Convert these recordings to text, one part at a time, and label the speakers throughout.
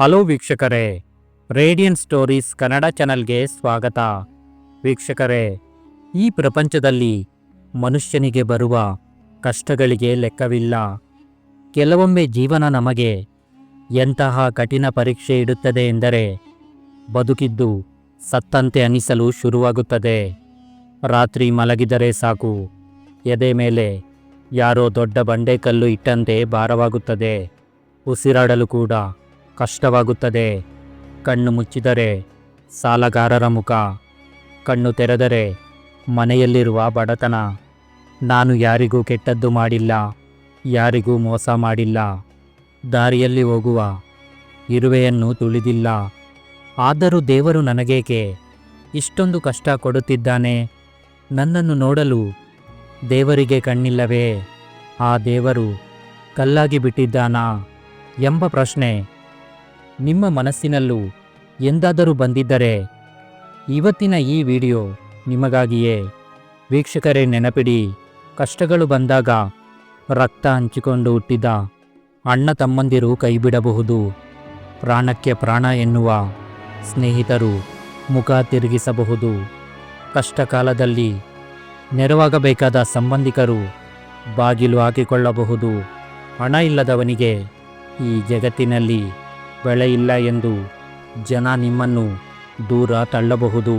Speaker 1: Hello ವೀಕ್ಷಕರೇ, radian stories Kannada ಚಾನಲ್ಗೆ ಸ್ವಾಗತ. ವೀಕ್ಷಕರೇ, ಈ ಪ್ರಪಂಚದಲ್ಲಿ ಮನುಷ್ಯನಿಗೆ ಬರುವ ಕಷ್ಟಗಳಿಗೆ ಲೆಕ್ಕವಿಲ್ಲ. ಕೆಲವೊಮ್ಮೆ ಜೀವನ ನಮಗೆ ಎಂತಹ ಕಠಿಣ ಪರೀಕ್ಷೆ ಇಡುತ್ತದೆ ಎಂದರೆ ಬದುಕಿದ್ದು ಸತ್ತಂತೆ ಅನಿಸಲು ಶುರುವಾಗುತ್ತದೆ. ರಾತ್ರಿ ಮಲಗಿದರೆ ಸಾಕು, ಎದೆ ಮೇಲೆ ಯಾರೋ ದೊಡ್ಡ ಬಂಡೆಕಲ್ಲು ಇಟ್ಟಂತೆ ಭಾರವಾಗುತ್ತದೆ, ಉಸಿರಾಡಲು ಕೂಡ. ಕಷ್ಟವಾಗುತ್ತದೆ. ಕಣ್ಣು ಮುಚ್ಚಿದರೆ ಸಾಲಗಾರರ ಮುಖ, ಕಣ್ಣು ತೆರೆದರೆ ಮನೆಯಲ್ಲಿರುವ ಬಡತನ. ನಾನು ಯಾರಿಗೂ ಕೆಟ್ಟದ್ದು ಮಾಡಿಲ್ಲ, ಯಾರಿಗೂ ಮೋಸ ಮಾಡಿಲ್ಲ. ದಾರಿಯಲ್ಲಿ ಹೋಗುವ ಇರುವೆಯನ್ನು ತುಳಿದಿಲ್ಲ. ಆದರೂ ದೇವರು ನನಗೇಕೆ ಇಷ್ಟೊಂದು ಕಷ್ಟ ಕೊಡುತ್ತಿದ್ದಾನೆ? ನನ್ನನ್ನು ನೋಡಲು ದೇವರಿಗೆ ಕಣ್ಣಿಲ್ಲವೇ? ಆ ದೇವರು ಕಲ್ಲಾಗಿ ಬಿಟ್ಟಿದ್ದಾನಾ? ಎಂಬ ಪ್ರಶ್ನೆ ನಿಮ್ಮ ಮನಸ್ಸಿನಲ್ಲೂ ಎಂದಾದರೂ ಬಂದಿದ್ದರೆ ಇವತ್ತಿನ ಈ ವಿಡಿಯೋ ನಿಮಗಾಗಿಯೇ. ವೀಕ್ಷಕರೇ, ನೆನಪಿಡಿ, ಕಷ್ಟಗಳು ಬಂದಾಗ ರಕ್ತ ಹಂಚಿಕೊಂಡು ಹುಟ್ಟಿದ ಅಣ್ಣ ತಮ್ಮಂದಿರು ಕೈಬಿಡಬಹುದು. ಪ್ರಾಣಕ್ಕೆ ಪ್ರಾಣ ಎನ್ನುವ ಸ್ನೇಹಿತರು ಮುಖ ತಿರುಗಿಸಬಹುದು. ಕಷ್ಟ ಕಾಲದಲ್ಲಿ ನೆರವಾಗಬೇಕಾದ ಸಂಬಂಧಿಕರು ಬಾಗಿಲು ಹಾಕಿಕೊಳ್ಳಬಹುದು. ಹಣ ಇಲ್ಲದವನಿಗೆ ಈ ಜಗತ್ತಿನಲ್ಲಿ ಬೆಳೆ ಇಲ್ಲ ಎಂದು ಜನ ನಿಮ್ಮನ್ನು ದೂರ ತಳ್ಳಬಹುದು.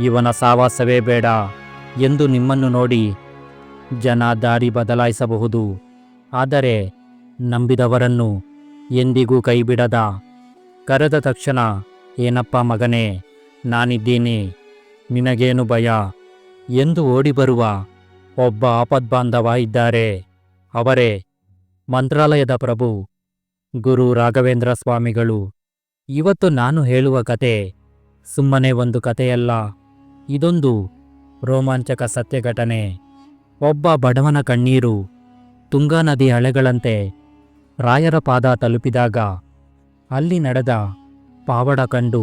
Speaker 1: ಇವನ ಸಾವಾಸವೇ ಬೇಡ ಎಂದು ನಿಮ್ಮನ್ನು ನೋಡಿ ಜನ ದಾರಿ ಬದಲಾಯಿಸಬಹುದು. ಆದರೆ ನಂಬಿದವರನ್ನು ಎಂದಿಗೂ ಕೈಬಿಡದ. ಕರೆದ ತಕ್ಷಣ, ಏನಪ್ಪ ಮಗನೇ, ನಾನಿದ್ದೀನಿ, ನಿನಗೇನು ಭಯ? ಎಂದು ಓಡಿಬರುವ ಒಬ್ಬ ಆಪದ್ಬಾಂಧವ ಇದ್ದಾರೆ. ಅವರೇ, ಮಂತ್ರಾಲಯದ ಪ್ರಭು ಗುರು ರಾಘವೇಂದ್ರ ಸ್ವಾಮಿಗಳು, ಇವತ್ತು ನಾನು ಹೇಳುವ ಕತೆ ಸುಮ್ಮನೆ ಒಂದು ಕಥೆಯಲ್ಲ. ಇದೊಂದು ರೋಮಾಂಚಕ ಸತ್ಯ ಘಟನೆ ಒಬ್ಬ ಬಡವನ ಕಣ್ಣೀರು ತುಂಗಾ ನದಿ ಹಳೆಗಳಂತೆ ರಾಯರ ಪಾದ ತಲುಪಿದಾಗ ಅಲ್ಲಿ ನಡೆದ ಪಾವಡ ಕಂಡು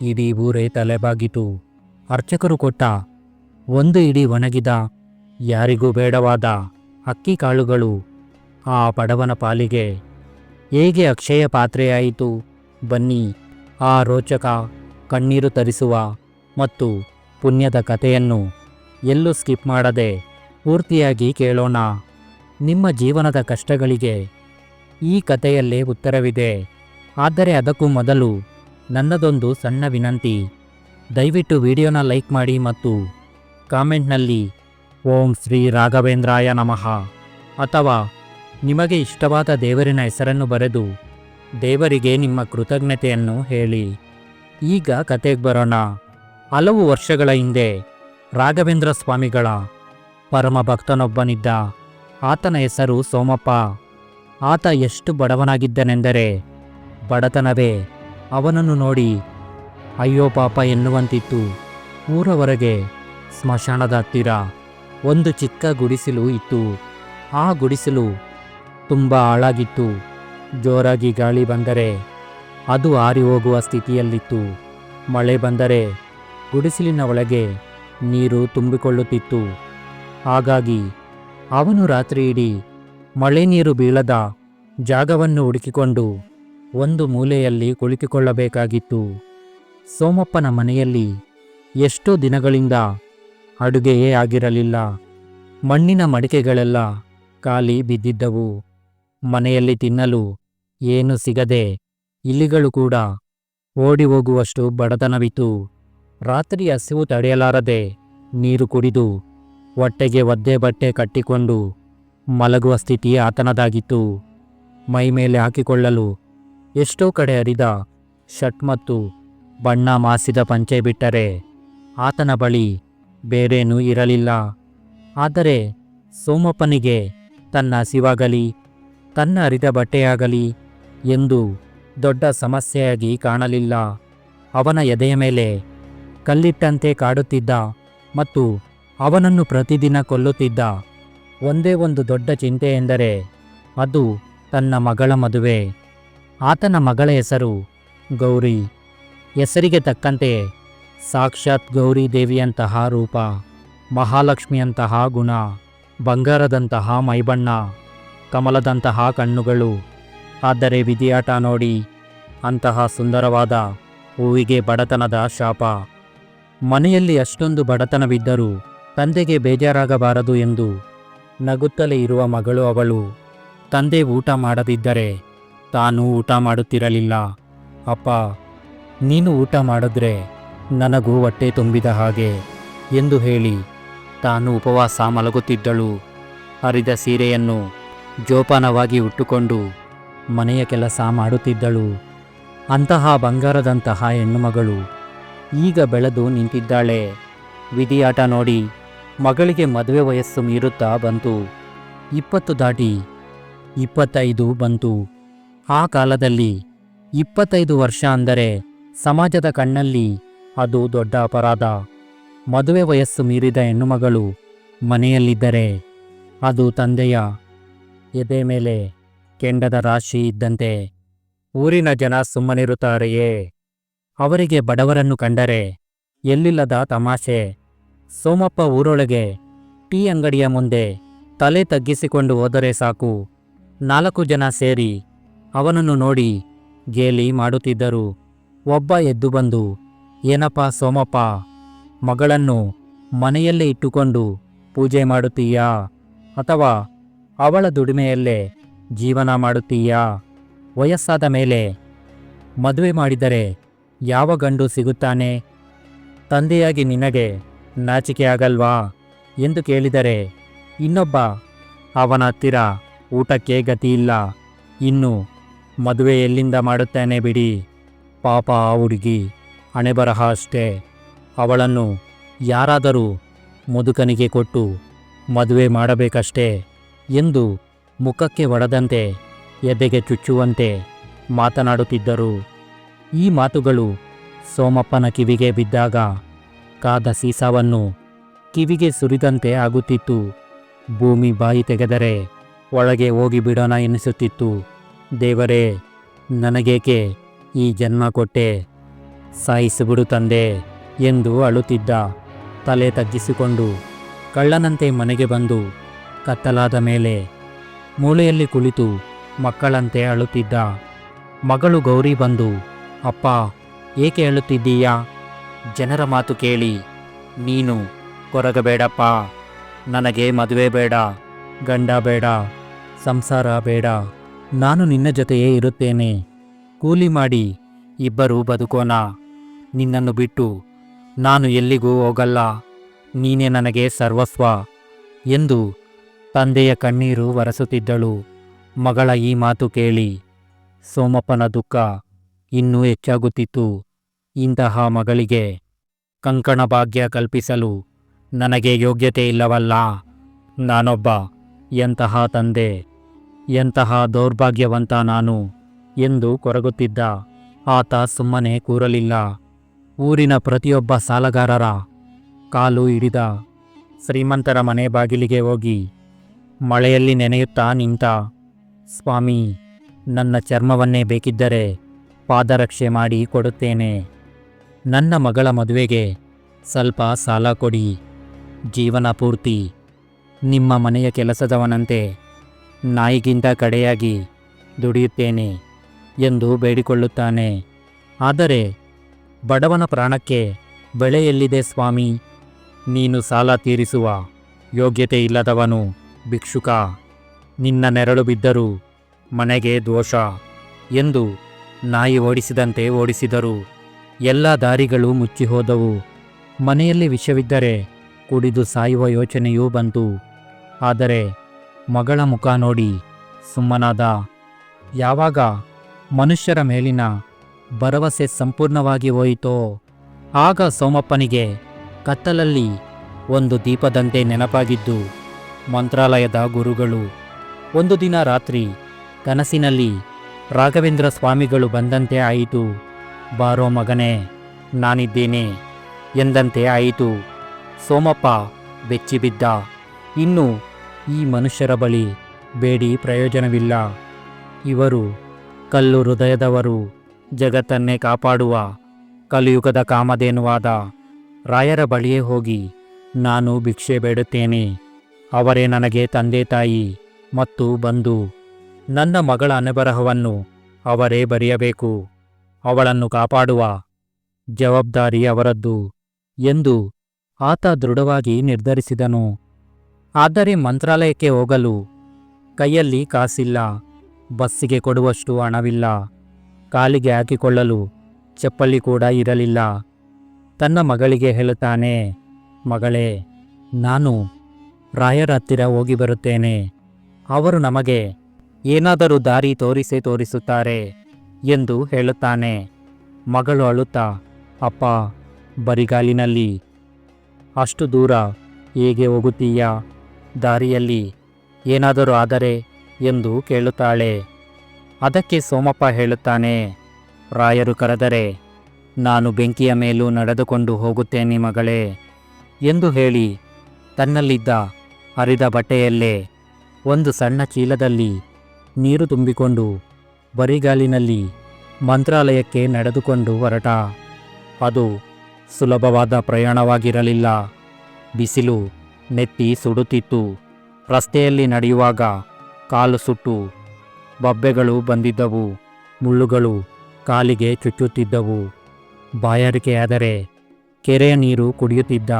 Speaker 1: ಇಡೀ ಊರೇ ತಲೆಬಾಗಿತು. ಅರ್ಚಕರು ಕೊಟ್ಟ ಒಂದು ಇಡೀ ಒಣಗಿದ, ಯಾರಿಗೂ ಬೇಡವಾದ ಅಕ್ಕಿ ಕಾಳುಗಳು ಆ ಬಡವನ ಪಾಲಿಗೆ ಹೇಗೆ ಅಕ್ಷಯ ಪಾತ್ರೆಯಾಯಿತು? ಬನ್ನಿ, ಆ ರೋಚಕ ಕಣ್ಣೀರು ತರಿಸುವ ಮತ್ತು ಪುಣ್ಯದ ಕಥೆಯನ್ನು ಎಲ್ಲೂ ಸ್ಕಿಪ್ ಮಾಡದೆ ಪೂರ್ತಿಯಾಗಿ ಕೇಳೋಣ. ನಿಮ್ಮ ಜೀವನದ ಕಷ್ಟಗಳಿಗೆ ಈ ಕಥೆಯಲ್ಲೇ ಉತ್ತರವಿದೆ. ಆದರೆ ಅದಕ್ಕೂ ಮೊದಲು ನನ್ನದೊಂದು ಸಣ್ಣ ವಿನಂತಿ. ದಯವಿಟ್ಟು ವಿಡಿಯೋನ ಲೈಕ್ ಮಾಡಿ ಮತ್ತು ಕಾಮೆಂಟ್ನಲ್ಲಿ ಓಂ ಶ್ರೀ ರಾಘವೇಂದ್ರಾಯ ನಮಃ ಅಥವಾ ನಿಮಗೆ ಇಷ್ಟವಾದ ದೇವರಿನ ಹೆಸರನ್ನು ಬರೆದು, ದೇವರಿಗೆ ನಿಮ್ಮ ಕೃತಜ್ಞತೆಯನ್ನು ಹೇಳಿ. ಈಗ ಕತೆಗೆ ಬರೋಣ. ಹಲವು ವರ್ಷಗಳ ಹಿಂದೆ ರಾಘವೇಂದ್ರ ಸ್ವಾಮಿಗಳ ಪರಮ ಭಕ್ತನೊಬ್ಬನಿದ್ದ ಆತನ ಹೆಸರು ಸೋಮಪ್ಪ. ಆತ ಎಷ್ಟು ಬಡವನಾಗಿದ್ದನೆಂದರೆ ಬಡತನವೇ. ಅವನನ್ನು ನೋಡಿ, ಅಯ್ಯೋ ಪಾಪ ಎನ್ನುವಂತಿತ್ತು. ಊರವರೆಗೆ ಸ್ಮಶಾನದ ಹತ್ತಿರ ಒಂದು ಚಿಕ್ಕ ಗುಡಿಸಲು ಇತ್ತು. ಆ ಗುಡಿಸಲು ತುಂಬ ಹಾಳಾಗಿತ್ತು. ಜೋರಾಗಿ ಗಾಳಿ ಬಂದರೆ ಅದು ಆರಿ ಹೋಗುವ ಸ್ಥಿತಿಯಲ್ಲಿತ್ತು. ಮಳೆ ಬಂದರೆ ಗುಡಿಸಿಲಿನ ಒಳಗೆ ನೀರು ತುಂಬಿಕೊಳ್ಳುತ್ತಿತ್ತು. ಹಾಗಾಗಿ ಅವನು ರಾತ್ರಿ ಇಡೀ ಮಳೆ ನೀರು ಬೀಳದ ಜಾಗವನ್ನು ಹುಡುಕಿಕೊಂಡು ಒಂದು ಮೂಲೆಯಲ್ಲಿ ಕುಳಿತುಕೊಳ್ಳಬೇಕಾಗಿತ್ತು. ಸೋಮಪ್ಪನ ಮನೆಯಲ್ಲಿ ಎಷ್ಟೋ ದಿನಗಳಿಂದ ಅಡುಗೆಯೇ ಆಗಿರಲಿಲ್ಲ. ಮಣ್ಣಿನ ಮಡಿಕೆಗಳೆಲ್ಲ ಖಾಲಿ ಬಿದ್ದಿದ್ದವು. ಮನೆಯಲ್ಲಿ ತಿನ್ನಲು ಏನು ಸಿಗದೆ ಇಲಿಗಳು ಕೂಡ ಓಡಿ ಹೋಗುವಷ್ಟು ಬಡತನವಿತು ರಾತ್ರಿ ಹಸಿವು ತಡೆಯಲಾರದೆ ನೀರು ಕುಡಿದು ಹೊಟ್ಟೆಗೆ ಒದ್ದೆ ಬಟ್ಟೆ ಕಟ್ಟಿಕೊಂಡು ಮಲಗುವ ಸ್ಥಿತಿ ಆತನದಾಗಿತ್ತು. ಮೈಮೇಲೆ ಹಾಕಿಕೊಳ್ಳಲು ಎಷ್ಟೋ ಕಡೆ ಹರಿದ ಶರ್ಟ್ ಮತ್ತು ಬಣ್ಣ ಮಾಸಿದ ಪಂಚೆ ಬಿಟ್ಟರೆ ಆತನ ಬಳಿ ಬೇರೇನೂ ಇರಲಿಲ್ಲ. ಆದರೆ ಸೋಮಪ್ಪನಿಗೆ ತನ್ನ ಹಸಿವಾಗಲಿ ತನ್ನ ಹರಿದ ಬಟ್ಟೆಯಾಗಲಿ ಎಂದು ದೊಡ್ಡ ಸಮಸ್ಯೆಯಾಗಿ ಕಾಣಲಿಲ್ಲ. ಅವನ ಎದೆಯ ಮೇಲೆ ಕಲ್ಲಿಟ್ಟಂತೆ ಕಾಡುತ್ತಿದ್ದ ಮತ್ತು ಅವನನ್ನು ಪ್ರತಿದಿನ ಕೊಲ್ಲುತ್ತಿದ್ದ ಒಂದೇ ಒಂದು ದೊಡ್ಡ ಚಿಂತೆ ಎಂದರೆ ಅದು ತನ್ನ ಮಗಳ ಮದುವೆ. ಆತನ ಮಗಳ ಹೆಸರು ಗೌರಿ. ಹೆಸರಿಗೆ ತಕ್ಕಂತೆ ಸಾಕ್ಷಾತ್ ಗೌರಿ ದೇವಿಯಂತಹ ರೂಪ, ಮಹಾಲಕ್ಷ್ಮಿಯಂತಹ ಗುಣ, ಬಂಗಾರದಂತಹ ಮೈಬಣ್ಣ. ಕಮಲದಂತಹ ಕಣ್ಣುಗಳು. ಆದರೆ ವಿಧಿಯಾಟ ನೋಡಿ, ಅಂತಹ ಸುಂದರವಾದ ಹೂವಿಗೆ ಬಡತನದ ಶಾಪ. ಮನೆಯಲ್ಲಿ ಅಷ್ಟೊಂದು ಬಡತನವಿದ್ದರೂ ತಂದೆಗೆ ಬೇಜಾರಾಗಬಾರದು ಎಂದು ನಗುತ್ತಲೇ ಇರುವ ಮಗಳು ಅವಳು. ತಂದೆ ಊಟ ಮಾಡದಿದ್ದರೆ ತಾನು ಊಟ ಮಾಡುತ್ತಿರಲಿಲ್ಲ. ಅಪ್ಪ, ನೀನು ಊಟ ಮಾಡಿದ್ರೆ ನನಗೂ ಹೊಟ್ಟೆ ತುಂಬಿದ ಹಾಗೆ ಎಂದು ಹೇಳಿ ತಾನು ಉಪವಾಸ ಮಲಗುತ್ತಿದ್ದಳು. ಹರಿದ ಸೀರೆಯನ್ನು ಜೋಪಾನವಾಗಿ ಉಟ್ಟುಕೊಂಡು ಮನೆಯ ಕೆಲಸ ಮಾಡುತ್ತಿದ್ದಳು. ಅಂತಹ ಬಂಗಾರದಂತಹ ಹೆಣ್ಣುಮಗಳು ಈಗ ಬೆಳೆದು ನಿಂತಿದ್ದಾಳೆ. ವಿಧಿಯಾಟ ನೋಡಿ ಮಗಳಿಗೆ ಮದುವೆ ವಯಸ್ಸು ಮೀರುತ್ತಾ ಬಂತು. ಇಪ್ಪತ್ತು ದಾಟಿ ಇಪ್ಪತ್ತೈದು ಬಂತು. ಆ ಕಾಲದಲ್ಲಿ ಇಪ್ಪತ್ತೈದು ವರ್ಷ ಅಂದರೆ ಸಮಾಜದ ಕಣ್ಣಲ್ಲಿ ಅದು ದೊಡ್ಡ ಅಪರಾಧ. ಮದುವೆ ವಯಸ್ಸು ಮೀರಿದ ಹೆಣ್ಣುಮಗಳು ಮನೆಯಲ್ಲಿದ್ದರೆ ಅದು ತಂದೆಯ ಎದೆ ಮೇಲೆ ಕೆಂಡದ ರಾಶಿ ಇದ್ದಂತೆ ಊರಿನ ಜನ ಸುಮ್ಮನಿರುತ್ತಾರೆಯೇ? ಅವರಿಗೆ ಬಡವರನ್ನು ಕಂಡರೆ ಎಲ್ಲಿಲ್ಲದ ತಮಾಷೆ. ಸೋಮಪ್ಪ ಊರೊಳಗೆ ಟೀ ಅಂಗಡಿಯ ಮುಂದೆ ತಲೆ ತಗ್ಗಿಸಿಕೊಂಡು ಹೋದರೆ ಸಾಕು. ನಾಲ್ಕು ಜನ ಸೇರಿ ಅವನನ್ನು ನೋಡಿ ಗೇಲಿ ಮಾಡುತ್ತಿದ್ದರು. ಒಬ್ಬ ಎದ್ದು ಬಂದು, ಏನಪ್ಪ ಸೋಮಪ್ಪ, ಮಗಳನ್ನು ಮನೆಯಲ್ಲೇ ಇಟ್ಟುಕೊಂಡು ಪೂಜೆ ಮಾಡುತ್ತೀಯಾ? ಅಥವಾ ಅವಳ ದುಡಿಮೆಯಲ್ಲೇ ಜೀವನ ಮಾಡುತ್ತೀಯಾ? ವಯಸ್ಸಾದ ಮೇಲೆ ಮದುವೆ ಮಾಡಿದರೆ ಯಾವ ಗಂಡು ಸಿಗುತ್ತಾನೆ? ತಂದೆಯಾಗಿ ನಿನಗೆ ನಾಚಿಕೆ ಆಗಲ್ವಾ ಎಂದು ಕೇಳಿದರೆ, ಇನ್ನೊಬ್ಬ ಅವನ ಹತ್ತಿರ ಊಟಕ್ಕೆ ಗತಿಯಿಲ್ಲ. ಇನ್ನು ಮದುವೆ ಎಲ್ಲಿಂದ ಮಾಡುತ್ತಾನೆ ಬಿಡಿ? ಪಾಪ ಆ ಹುಡುಗಿ ಹಣೆಬರಹ ಅಷ್ಟೇ. ಅವಳನ್ನು ಯಾರಾದರೂ ಮುದುಕನಿಗೆ ಕೊಟ್ಟು ಮದುವೆ ಮಾಡಬೇಕಷ್ಟೇ. ಎಂದು ಮುಖಕ್ಕೆ ಒಡೆದಂತೆ, ಎದೆಗೆ ಚುಚ್ಚುವಂತೆ ಮಾತನಾಡುತ್ತಿದ್ದರು. ಈ ಮಾತುಗಳು ಸೋಮಪ್ಪನ ಕಿವಿಗೆ ಬಿದ್ದಾಗ ಕಾದ ಸೀಸಾವನ್ನು ಕಿವಿಗೆ ಸುರಿದಂತೆ ಆಗುತ್ತಿತ್ತು. ಭೂಮಿ ಬಾಯಿ ತೆಗೆದರೆ ಒಳಗೆ ಹೋಗಿ ಬಿಡೋಣ ಎನಿಸುತ್ತಿತ್ತು. ದೇವರೇ, ನನಗೇಕೆ ಈ ಜನ್ಮ ಕೊಟ್ಟೆ? ಸಾಯಿಸಿಬಿಡು ತಂದೆ ಎಂದು ಅಳುತ್ತಿದ್ದ ತಲೆ ತಗ್ಗಿಸಿಕೊಂಡು ಕಳ್ಳನಂತೆ ಮನೆಗೆ ಬಂದು ಕತ್ತಲಾದ ಮೇಲೆ ಮೂಳೆಯಲ್ಲಿ ಕುಳಿತು ಮಕ್ಕಳಂತೆ ಅಳುತ್ತಿದ್ದ ಮಗಳು ಗೌರಿ ಬಂದು, ಅಪ್ಪ, ಏಕೆ ಅಳುತ್ತಿದ್ದೀಯಾ? ಜನರ ಮಾತು ಕೇಳಿ. ನೀನು ಕೊರಗಬೇಡಪ್ಪ ನನಗೆ ಮದುವೆ ಬೇಡ, ಗಂಡ ಬೇಡ, ಸಂಸಾರ ಬೇಡ. ನಾನು ನಿನ್ನ ಜೊತೆಯೇ ಇರುತ್ತೇನೆ. ಕೂಲಿ ಮಾಡಿ ಇಬ್ಬರೂ ಬದುಕೋಣ. ನಿನ್ನನ್ನು ಬಿಟ್ಟು ನಾನು ಎಲ್ಲಿಗೂ ಹೋಗಲ್ಲ. ನೀನೇ ನನಗೆ ಸರ್ವಸ್ವ ಎಂದು ತಂದೆಯ ಕಣ್ಣೀರು ಒರೆಸುತ್ತಿದ್ದಳು. ಮಗಳ ಈ ಮಾತು ಕೇಳಿ, ಸೋಮಪ್ಪನ ದುಃಖ ಇನ್ನೂ ಹೆಚ್ಚಾಗುತ್ತಿತ್ತು. ಇಂತಹ ಮಗಳಿಗೆ ಕಂಕಣ ಭಾಗ್ಯ ಕಲ್ಪಿಸಲು ನನಗೆ ಯೋಗ್ಯತೆ ಇಲ್ಲವಲ್ಲ. ನಾನೊಬ್ಬ ಎಂತಹ ತಂದೆ, ಎಂತಹ ದೌರ್ಭಾಗ್ಯವಂತ ನಾನು ಎಂದು ಕೊರಗುತ್ತಿದ್ದ ಆತ ಸುಮ್ಮನೆ ಕೂರಲಿಲ್ಲ. ಊರಿನ ಪ್ರತಿಯೊಬ್ಬ ಸಾಲಗಾರರ ಕಾಲು ಹಿಡಿದ ಶ್ರೀಮಂತರ ಮನೆ ಬಾಗಿಲಿಗೆ ಹೋಗಿ ಮಳೆಯಲ್ಲಿ ನೆನೆಯುತ್ತಾ ನಿಂತ, ಸ್ವಾಮಿ, ನನ್ನ ಚರ್ಮವನ್ನೇ ಬೇಕಿದ್ದರೆ ಪಾದರಕ್ಷೆ ಮಾಡಿ ಕೊಡುತ್ತೇನೆ. ನನ್ನ ಮಗಳ ಮದುವೆಗೆ ಸ್ವಲ್ಪ ಸಾಲ ಕೊಡಿ. ಜೀವನ ಪೂರ್ತಿ ನಿಮ್ಮ ಮನೆಯ ಕೆಲಸದವನಂತೆ ನಾಯಿಗಿಂತ ಕಡೆಯಾಗಿ ದುಡಿಯುತ್ತೇನೆ ಎಂದು ಬೇಡಿಕೊಳ್ಳುತ್ತಾನೆ. ಆದರೆ ಬಡವನ ಪ್ರಾಣಕ್ಕೆ ಬೆಳೆಯಲ್ಲಿದೆ ಸ್ವಾಮಿ? ನೀನು ಸಾಲ ತೀರಿಸುವ ಯೋಗ್ಯತೆ ಇಲ್ಲದವನು ಭಿಕ್ಷುಕ, ನಿನ್ನ ನೆರಳು ಬಿದ್ದರೂ ಮನೆಗೆ ದೋಷ ಎಂದು ನಾಯಿ ಓಡಿಸಿದಂತೆ ಓಡಿಸಿದರು. ಎಲ್ಲ ದಾರಿಗಳು ಮುಚ್ಚಿಹೋದವು. ಮನೆಯಲ್ಲಿ ವಿಷವಿದ್ದರೆ ಕುಡಿದು ಸಾಯುವ ಯೋಚನೆಯೂ ಬಂತು. ಆದರೆ ಮಗಳ ಮುಖ ನೋಡಿ ಸುಮ್ಮನಾದ. ಯಾವಾಗ ಮನುಷ್ಯರ ಮೇಲಿನ ಭರವಸೆ ಸಂಪೂರ್ಣವಾಗಿ ಹೋಯಿತೋ, ಆಗ ಸೋಮಪ್ಪನಿಗೆ ಕತ್ತಲಲ್ಲಿ ಒಂದು ದೀಪದಂತೆ ನೆನಪಾಗಿದ್ದು ಮಂತ್ರಾಲಯದ ಗುರುಗಳು. ಒಂದು ದಿನ ರಾತ್ರಿ ಕನಸಿನಲ್ಲಿ ರಾಘವೇಂದ್ರ ಸ್ವಾಮಿಗಳು ಬಂದಂತೆ ಆಯಿತು. ಬಾರೋ ಮಗನೇ, ನಾನಿದ್ದೇನೆ. ಎಂದಂತೆ ಆಯಿತು. ಸೋಮಪ್ಪ ಬೆಚ್ಚಿಬಿದ್ದ. ಇನ್ನು ಈ ಮನುಷ್ಯರ ಬಳಿ ಬೇಡಿ ಪ್ರಯೋಜನವಿಲ್ಲ. ಇವರು ಕಲ್ಲು ಹೃದಯದವರು. ಜಗತ್ತನ್ನೇ ಕಾಪಾಡುವ ಕಲಿಯುಗದ ಕಾಮಧೇನುವಾದ ರಾಯರ ಬಳಿಯೇ ಹೋಗಿ ನಾನು ಭಿಕ್ಷೆ ಬೇಡುತ್ತೇನೆ. ಅವರೇ ನನಗೆ ತಂದೆ ತಾಯಿ ಮತ್ತು ಬಂಧು. ನನ್ನ ಮಗಳ ಅನಬರಹವನ್ನು ಅವರೇ ಬರೆಯಬೇಕು. ಅವಳನ್ನು ಕಾಪಾಡುವ ಜವಾಬ್ದಾರಿ ಅವರದ್ದು ಎಂದು ಆತ ದೃಢವಾಗಿ ನಿರ್ಧರಿಸಿದನು. ಆದರೆ ಮಂತ್ರಾಲಯಕ್ಕೆ ಹೋಗಲು ಕೈಯಲ್ಲಿ ಕಾಸಿಲ್ಲ. ಬಸ್ಸಿಗೆ ಕೊಡುವಷ್ಟು ಹಣವಿಲ್ಲ. ಕಾಲಿಗೆ ಹಾಕಿಕೊಳ್ಳಲು ಚಪ್ಪಲಿ ಕೂಡ ಇರಲಿಲ್ಲ. ತನ್ನ ಮಗಳಿಗೆ ಹೇಳುತ್ತಾನೆ, ಮಗಳೇ, ನಾನು ರಾಯರ ಹತ್ತಿರ ಹೋಗಿ ಬರುತ್ತೇನೆ. ಅವರು ನಮಗೆ, ಏನಾದರೂ ದಾರಿ ತೋರಿಸೇ ತೋರಿಸುತ್ತಾರೆ ಎಂದು ಹೇಳುತ್ತಾನೆ. ಮಗಳು ಅಳುತ್ತಾ, ಅಪ್ಪ, ಬರಿಗಾಲಿನಲ್ಲಿ. ಅಷ್ಟು ದೂರ ಹೇಗೆ ಹೋಗುತ್ತೀಯಾ? ದಾರಿಯಲ್ಲಿ ಏನಾದರೂ ಆದರೆ ಎಂದು ಕೇಳುತ್ತಾಳೆ. ಅದಕ್ಕೆ ಸೋಮಪ್ಪ ಹೇಳುತ್ತಾನೆ, ರಾಯರು ಕರೆದರೆ, ನಾನು ಬೆಂಕಿಯ ಮೇಲೂ ನಡೆದುಕೊಂಡು ಹೋಗುತ್ತೇನೆ ಮಗಳೇ ಎಂದು ಹೇಳಿ ತನ್ನಲ್ಲಿದ್ದ ಹರಿದ ಬಟ್ಟೆಯಲ್ಲೇ ಒಂದು ಸಣ್ಣ ಚೀಲದಲ್ಲಿ ನೀರು ತುಂಬಿಕೊಂಡು ಬರಿಗಾಲಿನಲ್ಲಿ ಮಂತ್ರಾಲಯಕ್ಕೆ ನಡೆದುಕೊಂಡು ಹೊರಟ. ಅದು ಸುಲಭವಾದ ಪ್ರಯಾಣವಾಗಿರಲಿಲ್ಲ. ಬಿಸಿಲು ನೆತ್ತಿ ಸುಡುತ್ತಿತ್ತು. ರಸ್ತೆಯಲ್ಲಿ ನಡೆಯುವಾಗ ಕಾಲು ಸುಟ್ಟು ಬಬ್ಬೆಗಳು ಬಂದಿದ್ದವು. ಮುಳ್ಳುಗಳು ಕಾಲಿಗೆ ಚುಚ್ಚುತ್ತಿದ್ದವು. ಬಾಯಾರಿಕೆಯಾದರೆ ಕೆರೆಯ ನೀರು ಕುಡಿಯುತ್ತಿದ್ದ.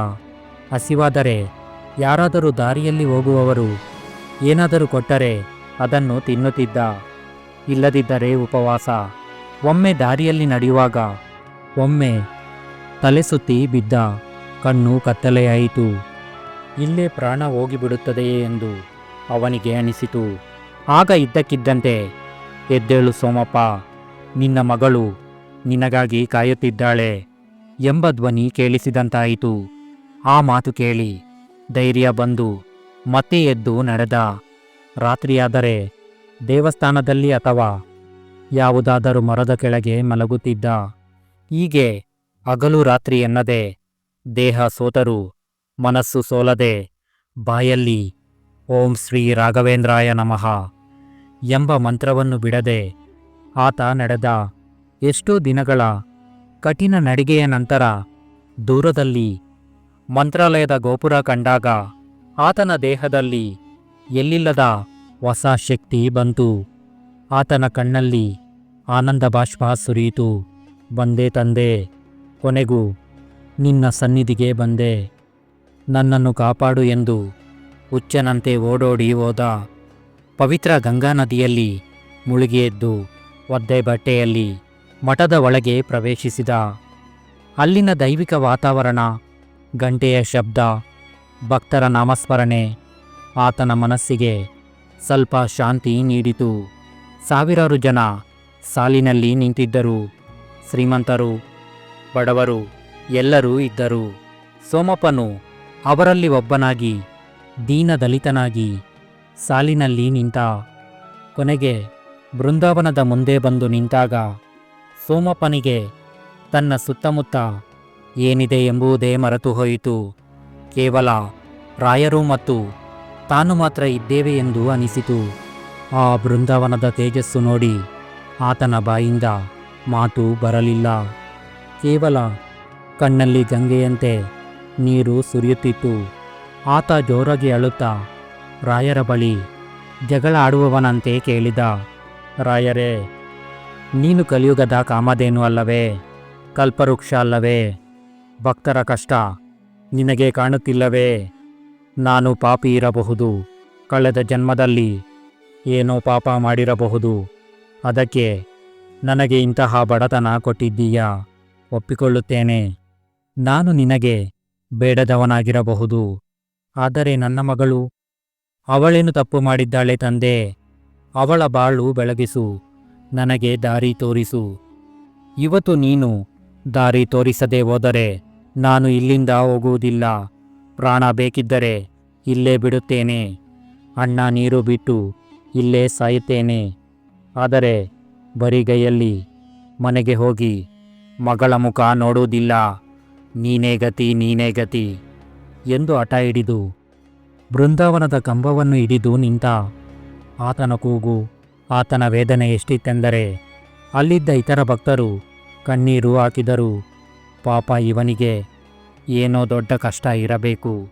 Speaker 1: ಹಸಿವಾದರೆ ಯಾರಾದರೂ ದಾರಿಯಲ್ಲಿ ಹೋಗುವವರು ಏನಾದರೂ ಕೊಟ್ಟರೆ ಅದನ್ನು ತಿನ್ನುತ್ತಿದ್ದ. ಇಲ್ಲದಿದ್ದರೆ ಉಪವಾಸ. ಒಮ್ಮೆ ದಾರಿಯಲ್ಲಿ ನಡೆಯುವಾಗ ಒಮ್ಮೆ ತಲೆ ಸುತ್ತಿ ಬಿದ್ದ. ಕಣ್ಣು ಕತ್ತಲೆಯಾಯಿತು ಇಲ್ಲೇ ಪ್ರಾಣ ಹೋಗಿಬಿಡುತ್ತದೆಯೇ ಎಂದು ಅವನಿಗೆ ಅನಿಸಿತು. ಆಗ ಇದ್ದಕ್ಕಿದ್ದಂತೆ, ಎದ್ದೇಳು ಸೋಮಪ್ಪ, ನಿನ್ನ ಮಗಳು ನಿನಗಾಗಿ ಕಾಯುತ್ತಿದ್ದಾಳೆ ಎಂಬ ಧ್ವನಿ ಕೇಳಿಸಿದಂತಾಯಿತು. ಆ ಮಾತು ಕೇಳಿ ಧೈರ್ಯ ಬಂದು ಮತ್ತೆ ಎದ್ದು ನಡೆದ. ರಾತ್ರಿಯಾದರೆ ದೇವಸ್ಥಾನದಲ್ಲಿ ಅಥವಾ ಯಾವುದಾದರೂ ಮರದ ಕೆಳಗೆ ಮಲಗುತ್ತಿದ್ದ. ಹೀಗೆ ಹಗಲು ರಾತ್ರಿ ಎನ್ನದೆ ದೇಹ ಸೋತರು ಮನಸ್ಸು ಸೋಲದೆ ಬಾಯಲ್ಲಿ ಓಂ ಶ್ರೀ ರಾಘವೇಂದ್ರಾಯ ನಮಃ ಎಂಬ ಮಂತ್ರವನ್ನು ಬಿಡದೆ ಆತ ನಡೆದ. ಎಷ್ಟೋ ದಿನಗಳ ಕಠಿಣ ನಡಿಗೆಯ ನಂತರ ದೂರದಲ್ಲಿ ಮಂತ್ರಾಲಯದ ಗೋಪುರ ಕಂಡಾಗ ಆತನ ದೇಹದಲ್ಲಿ ಎಲ್ಲಿಲ್ಲದ ಹೊಸ ಶಕ್ತಿ ಬಂತು. ಆತನ ಕಣ್ಣಲ್ಲಿ ಆನಂದ ಬಾಷ್ಪ ಸುರಿಯಿತು. ಬಂದೆ ತಂದೆ, ಕೊನೆಗೂ ನಿನ್ನ ಸನ್ನಿಧಿಗೆ ಬಂದೆ. ನನ್ನನ್ನು ಕಾಪಾಡು ಎಂದು ಹುಚ್ಚನಂತೆ ಓಡೋಡಿ ಹೋದ ಪವಿತ್ರ ಗಂಗಾ ನದಿಯಲ್ಲಿ ಮುಳುಗಿ ಎದ್ದು ಒದ್ದೆ ಬಟ್ಟೆಯಲ್ಲಿ ಮಠದ ಒಳಗೆ ಪ್ರವೇಶಿಸಿದ. ಅಲ್ಲಿನ ದೈವಿಕ ವಾತಾವರಣ ಗಂಟೆಯ ಶಬ್ದ, ಭಕ್ತರ ನಾಮಸ್ಮರಣೆ, ಆತನ ಮನಸ್ಸಿಗೆ ಸ್ವಲ್ಪ ಶಾಂತಿ ನೀಡಿತು. ಸಾವಿರಾರು ಜನ ಸಾಲಿನಲ್ಲಿ ನಿಂತಿದ್ದರು. ಶ್ರೀಮಂತರು, ಬಡವರು ಎಲ್ಲರೂ ಇದ್ದರು. ಸೋಮಪ್ಪನು ಅವರಲ್ಲಿ ಒಬ್ಬನಾಗಿ, ದೀನದಲಿತನಾಗಿ ಸಾಲಿನಲ್ಲಿ ನಿಂತ, ಕೊನೆಗೆ ಬೃಂದಾವನದ ಮುಂದೆ ಬಂದು ನಿಂತಾಗ ಸೋಮಪ್ಪನಿಗೆ ತನ್ನ ಸುತ್ತಮುತ್ತ ಏನಿದೆ ಎಂಬುದೇ ಮರೆತು ಹೋಯಿತು. ಕೇವಲ ರಾಯರು ಮತ್ತು ತಾನು ಮಾತ್ರ ಇದ್ದೇವೆ ಎಂದು ಅನಿಸಿತು. ಆ ಬೃಂದಾವನದ ತೇಜಸ್ಸು ನೋಡಿ ಆತನ ಬಾಯಿಂದ ಮಾತು ಬರಲಿಲ್ಲ. ಕೇವಲ ಕಣ್ಣಲ್ಲಿ ಗಂಗೆಯಂತೆ ನೀರು ಸುರಿಯುತ್ತಿತ್ತು. ಆತ ಜೋರಾಗಿ ಅಳುತ್ತಾ ರಾಯರ ಬಳಿ ಜಗಳ ಆಡುವವನಂತೆ ಕೇಳಿದ. ರಾಯರೇ, ನೀನು ಕಲಿಯುಗದ ಕಾಮಧೇನು ಅಲ್ಲವೇ? ಕಲ್ಪವೃಕ್ಷ ಅಲ್ಲವೇ? ಭಕ್ತರ ಕಷ್ಟ ನಿನಗೆ ಕಾಣುತ್ತಿಲ್ಲವೇ? ನಾನು ಪಾಪಿ ಇರಬಹುದು. ಕಳೆದ ಜನ್ಮದಲ್ಲಿ ಏನೋ ಪಾಪ ಮಾಡಿರಬಹುದು. ಅದಕ್ಕೆ ನನಗೆ ಇಂತಹ ಬಡತನ ಕೊಟ್ಟಿದ್ದೀಯಾ? ಒಪ್ಪಿಕೊಳ್ಳುತ್ತೇನೆ. ನಾನು ನಿನಗೆ ಬೇಡದವನಾಗಿರಬಹುದು. ಆದರೆ ನನ್ನ ಮಗಳು ಅವಳೇನು ತಪ್ಪು ಮಾಡಿದ್ದಾಳೆ ತಂದೆ? ಅವಳ ಬಾಳು ಬೆಳಗಿಸು. ನನಗೆ ದಾರಿ ತೋರಿಸು. ಇವತ್ತು ನೀನು ದಾರಿ ತೋರಿಸದೆ ಹೋದರೆ ನಾನು ಇಲ್ಲಿಂದ ಹೋಗುವುದಿಲ್ಲ. ಪ್ರಾಣ ಬೇಕಿದ್ದರೆ ಇಲ್ಲೇ ಬಿಡುತ್ತೇನೆ. ಅಣ್ಣ ನೀರು ಬಿಟ್ಟು ಇಲ್ಲೇ ಸಾಯುತ್ತೇನೆ. ಆದರೆ ಬರಿಗೈಯಲ್ಲಿ ಮನೆಗೆ ಹೋಗಿ ಮಗಳ ಮುಖ ನೋಡುವುದಿಲ್ಲ. ನೀನೇ ಗತಿ ನೀನೇ ಗತಿ ಎಂದು ಹಠ ಹಿಡಿದು ಬೃಂದಾವನದ ಕಂಬವನ್ನು ಹಿಡಿದು ನಿಂತ ಆತನ ಕೂಗು, ಆತನ ವೇದನೆ ಎಷ್ಟಿತ್ತೆಂದರೆ ಅಲ್ಲಿದ್ದ ಇತರ ಭಕ್ತರು ಕಣ್ಣೀರು ಹಾಕಿದರು. ಪಾಪ ಇವನಿಗೆ ಏನೋ ದೊಡ್ಡ ಕಷ್ಟ ಇರಬೇಕು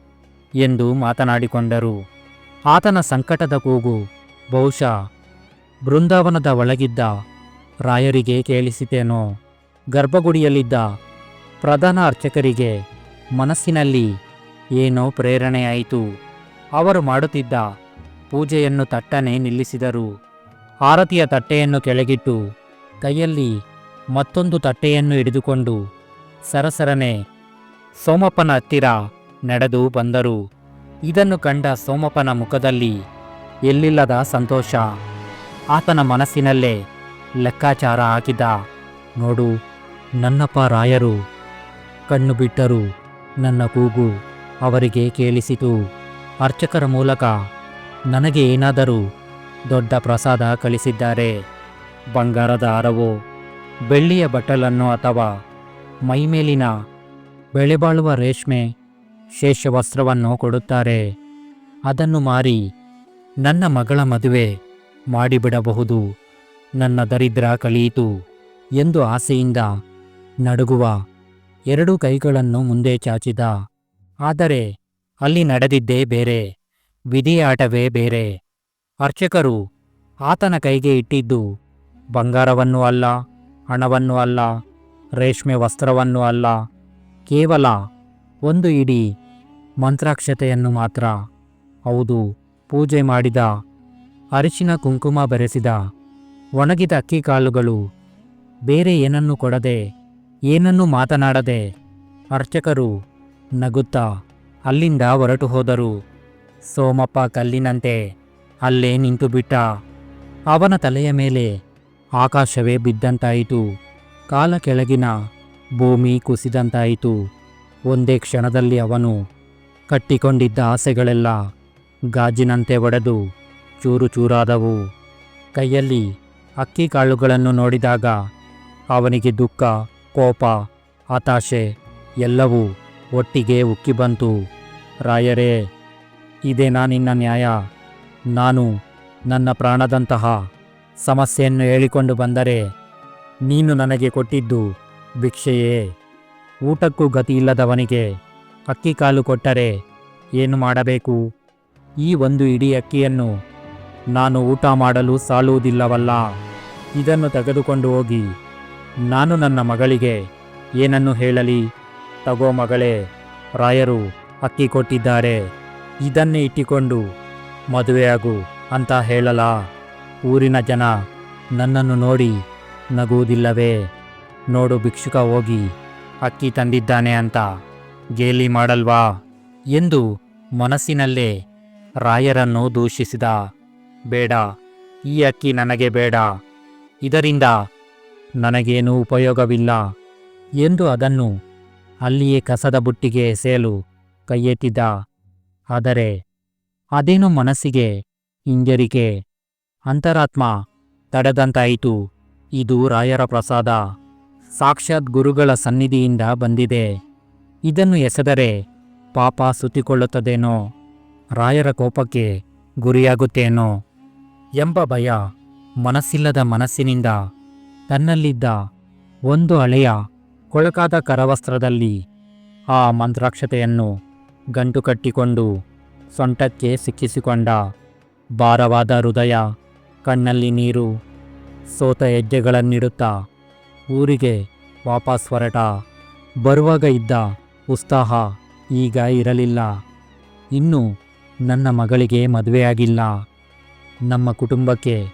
Speaker 1: ಎಂದು ಮಾತನಾಡಿಕೊಂಡರು. ಆತನ ಸಂಕಟದ ಕೂಗು ಬಹುಶಃ ಬೃಂದಾವನದ ಒಳಗಿದ್ದ ರಾಯರಿಗೆ ಕೇಳಿಸಿತೇನೋ. ಗರ್ಭಗುಡಿಯಲ್ಲಿದ್ದ ಪ್ರಧಾನ ಅರ್ಚಕರಿಗೆ ಮನಸ್ಸಿನಲ್ಲಿ ಏನೋ ಪ್ರೇರಣೆಯಾಯಿತು ಅವರು ಮಾಡುತ್ತಿದ್ದ ಪೂಜೆಯನ್ನು ತಟ್ಟನೆ ನಿಲ್ಲಿಸಿದರು. ಆರತಿಯ ತಟ್ಟೆಯನ್ನು ಕೆಳಗಿಟ್ಟು ಕೈಯಲ್ಲಿ ಮತ್ತೊಂದು ತಟ್ಟೆಯನ್ನು ಹಿಡಿದುಕೊಂಡು ಸರಸರನೆ. ಸೋಮಪ್ಪನ ಹತ್ತಿರ ನಡೆದು ಬಂದರು. ಇದನ್ನು ಕಂಡ ಸೋಮಪ್ಪನ ಮುಖದಲ್ಲಿ ಎಲ್ಲಿಲ್ಲದ ಸಂತೋಷ. ಆತನ ಮನಸ್ಸಿನಲ್ಲೇ ಲೆಕ್ಕಾಚಾರ ಹಾಕಿದ. ನೋಡು, ನನ್ನಪ್ಪ ರಾಯರು ಕಣ್ಣು ಬಿಟ್ಟರು, ನನ್ನ ಕೂಗು ಅವರಿಗೆ ಕೇಳಿಸಿತು. ಅರ್ಚಕರ ಮೂಲಕ ನನಗೆ ಏನಾದರೂ ದೊಡ್ಡ ಪ್ರಸಾದ ಕಳಿಸಿದ್ದಾರೆ. ಬಂಗಾರದ ಹಾರವೋ, ಬೆಳ್ಳಿಯ ಬಟ್ಟಲನ್ನು ಅಥವಾ ಮೈಮೇಲಿನ ಬೆಳೆಬಾಳುವ ರೇಷ್ಮೆ ಶೇಷ ವಸ್ತ್ರವನ್ನು ಕೊಡುತ್ತಾರೆ. ಅದನ್ನು ಮಾರಿ ನನ್ನ ಮಗಳ ಮದುವೆ ಮಾಡಿಬಿಡಬಹುದು. ನನ್ನ ದರಿದ್ರ ಕಳೆಯಿತು ಎಂದು ಆಸೆಯಿಂದ ನಡುಗುವ ಎರಡು ಕೈಗಳನ್ನು ಮುಂದೆ ಚಾಚಿದ. ಆದರೆ ಅಲ್ಲಿ ನಡೆದಿದ್ದೇ ಬೇರೆ, ವಿಧಿಯಾಟವೇ ಬೇರೆ. ಅರ್ಚಕರು ಆತನ ಕೈಗೆ ಇಟ್ಟಿದ್ದು ಬಂಗಾರವನ್ನು ಅಲ್ಲ, ಹಣವನ್ನು ಅಲ್ಲ ರೇಷ್ಮೆ ವಸ್ತ್ರವನ್ನು ಅಲ್ಲ, ಕೇವಲ ಒಂದು ಇಡೀ ಮಂತ್ರಾಕ್ಷತೆಯನ್ನು ಮಾತ್ರ. ಹೌದು, ಪೂಜೆ ಮಾಡಿದ ಅರಿಶಿನ ಕುಂಕುಮ ಬೆರೆಸಿದ ಒಣಗಿದ ಅಕ್ಕಿ ಕಾಳುಗಳು ಬೇರೆ ಏನನ್ನು ಕೊಡದೆ, ಏನನ್ನೂ ಮಾತನಾಡದೆ ಅರ್ಚಕರು ನಗುತ್ತಾ ಅಲ್ಲಿಂದ ಹೊರಟು ಹೋದರು. ಸೋಮಪ್ಪ ಕಲ್ಲಿನಂತೆ ಅಲ್ಲೇ ನಿಂತುಬಿಟ್ಟ. ಅವನ ತಲೆಯ ಮೇಲೆ ಆಕಾಶವೇ ಬಿದ್ದಂತಾಯಿತು. ಕಾಲ ಕೆಳಗಿನ ಭೂಮಿ ಕುಸಿದಂತಾಯಿತು. ಒಂದೇ ಕ್ಷಣದಲ್ಲಿ ಅವನು ಕಟ್ಟಿಕೊಂಡಿದ್ದ ಆಸೆಗಳೆಲ್ಲ ಗಾಜಿನಂತೆ ಒಡೆದು ಚೂರು ಚೂರಾದವು. ಕೈಯಲ್ಲಿ ಅಕ್ಕಿ ಕಾಳುಗಳನ್ನು ನೋಡಿದಾಗ ಅವನಿಗೆ ದುಃಖ, ಕೋಪ, ಹತಾಶೆ ಎಲ್ಲವೂ ಒಟ್ಟಿಗೆ ಉಕ್ಕಿ ಬಂತು. ರಾಯರೇ ಇದೇನಾ ನಿನ್ನ ನ್ಯಾಯ. ನಾನು ನನ್ನ ಪ್ರಾಣದಂತಹ ಸಮಸ್ಯೆಯನ್ನು ಹೇಳಿಕೊಂಡು ಬಂದರೆ ನೀನು ನನಗೆ ಕೊಟ್ಟಿದ್ದು. ಭಿಕ್ಷೆಯೇ. ಊಟಕ್ಕೂ ಗತಿಯಿಲ್ಲದವನಿಗೆ ಅಕ್ಕಿ ಕಾಲು ಕೊಟ್ಟರೆ ಏನು ಮಾಡಬೇಕು? ಈ ಒಂದು ಇಡೀ ಅಕ್ಕಿಯನ್ನು ನಾನು ಊಟ ಮಾಡಲು ಸಾಲುವುದಿಲ್ಲವಲ್ಲ. ಇದನ್ನು ತೆಗೆದುಕೊಂಡು ಹೋಗಿ. ನಾನು ನನ್ನ ಮಗಳಿಗೆ ಏನನ್ನು ಹೇಳಲಿ? ತಗೋ ಮಗಳೇ, ರಾಯರು ಅಕ್ಕಿ ಕೊಟ್ಟಿದ್ದಾರೆ. ಇದನ್ನೇ ಇಟ್ಟಿಕೊಂಡು ಮದುವೆಯಾಗು ಅಂತ ಹೇಳಲ? ಊರಿನ ಜನ ನನ್ನನ್ನು ನೋಡಿ ನಗುವುದಿಲ್ಲವೇ? ನೋಡು ಭಿಕ್ಷುಕ ಹೋಗಿ, ಅಕ್ಕಿ ತಂದಿದ್ದಾನೆ ಅಂತ ಗೇಲಿ ಮಾಡಲ್ವಾ? ಎಂದು ಮನಸ್ಸಿನಲ್ಲೇ ರಾಯರನ್ನು ದೂಷಿಸಿದ. ಬೇಡ, ಈ ಅಕ್ಕಿ ನನಗೆ ಬೇಡ. ಇದರಿಂದ ನನಗೇನೂ ಉಪಯೋಗವಿಲ್ಲ ಎಂದು ಅದನ್ನು ಅಲ್ಲಿಯೇ ಕಸದ ಬುಟ್ಟಿಗೆ ಎಸೆಯಲು ಕೈಯೆತ್ತಿದ್ದ. ಆದರೆ ಅದೇನು ಮನಸ್ಸಿಗೆ, ಹಿಂಜರಿಕೆ, ಅಂತರಾತ್ಮ ತಡೆದಂತಾಯಿತು. ಇದು ರಾಯರ ಪ್ರಸಾದ. ಸಾಕ್ಷಾತ್ ಗುರುಗಳ ಸನ್ನಿಧಿಯಿಂದ ಬಂದಿದೆ. ಇದನ್ನು ಎಸೆದರೆ ಪಾಪ ಸುತ್ತಿಕೊಳ್ಳುತ್ತದೇನೋ? ರಾಯರ ಕೋಪಕ್ಕೆ ಗುರಿಯಾಗುತ್ತೇನೋ? ಎಂಬ ಭಯ ಮನಸ್ಸಿಲ್ಲದ ಮನಸ್ಸಿನಿಂದ ತನ್ನಲ್ಲಿದ್ದ ಒಂದು ಹಳೆಯ ಕೊಳಕಾದ ಕರವಸ್ತ್ರದಲ್ಲಿ ಆ ಮಂತ್ರಾಕ್ಷತೆಯನ್ನು ಗಂಟು ಕಟ್ಟಿಕೊಂಡು ಸೊಂಟಕ್ಕೆ ಸಿಕ್ಕಿಸಿಕೊಂಡ ಭಾರವಾದ ಹೃದಯ, ಕಣ್ಣಲ್ಲಿ ನೀರು ಸೋತ ಹೆಜ್ಜೆಗಳನ್ನಿಡುತ್ತಾ ಊರಿಗೆ ವಾಪಸ್ ಹೊರಟ. ಬರುವಾಗ ಇದ್ದ ಉತ್ಸಾಹ ಈಗ ಇರಲಿಲ್ಲ. ಇನ್ನು ನನ್ನ ಮಗಳಿಗೆ ಮದುವೆಯಾಗಿಲ್ಲ. ನಮ್ಮ ಕುಟುಂಬಕ್ಕೆ